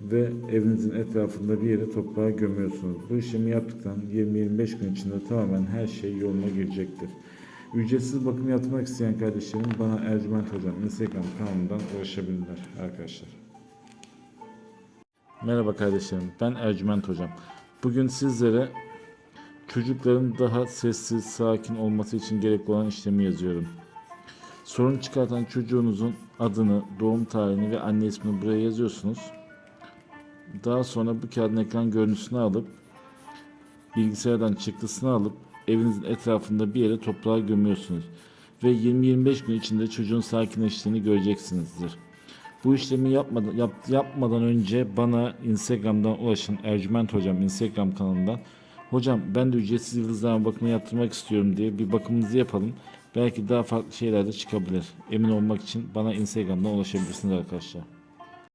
ve evinizin etrafında bir yere toprağa gömüyorsunuz. Bu işlemi yaptıktan 20-25 gün içinde tamamen her şey yoluna girecektir. Ücretsiz bakım yaptırmak isteyen kardeşlerim bana Ercüment Hocam Instagram kanalından ulaşabilirler arkadaşlar. Merhaba kardeşlerim ben Ercüment Hocam. Bugün sizlere çocukların daha sessiz, sakin olması için gerekli olan işlemi yazıyorum. Sorun çıkartan çocuğunuzun adını, doğum tarihini ve anne ismini buraya yazıyorsunuz. Daha sonra bu kağıdın ekran görüntüsünü alıp bilgisayardan çıktısını alıp evinizin etrafında bir yere toprağa gömüyorsunuz. Ve 20-25 gün içinde çocuğun sakinleştiğini göreceksinizdir. Bu işlemi yapmadan, yap, yapmadan önce bana Instagram'dan ulaşın. Ercüment Hocam Instagram kanalından. Hocam ben de ücretsiz yıldızlama bakımı yaptırmak istiyorum diye bir bakımınızı yapalım. Belki daha farklı şeyler de çıkabilir. Emin olmak için bana Instagram'dan ulaşabilirsiniz arkadaşlar.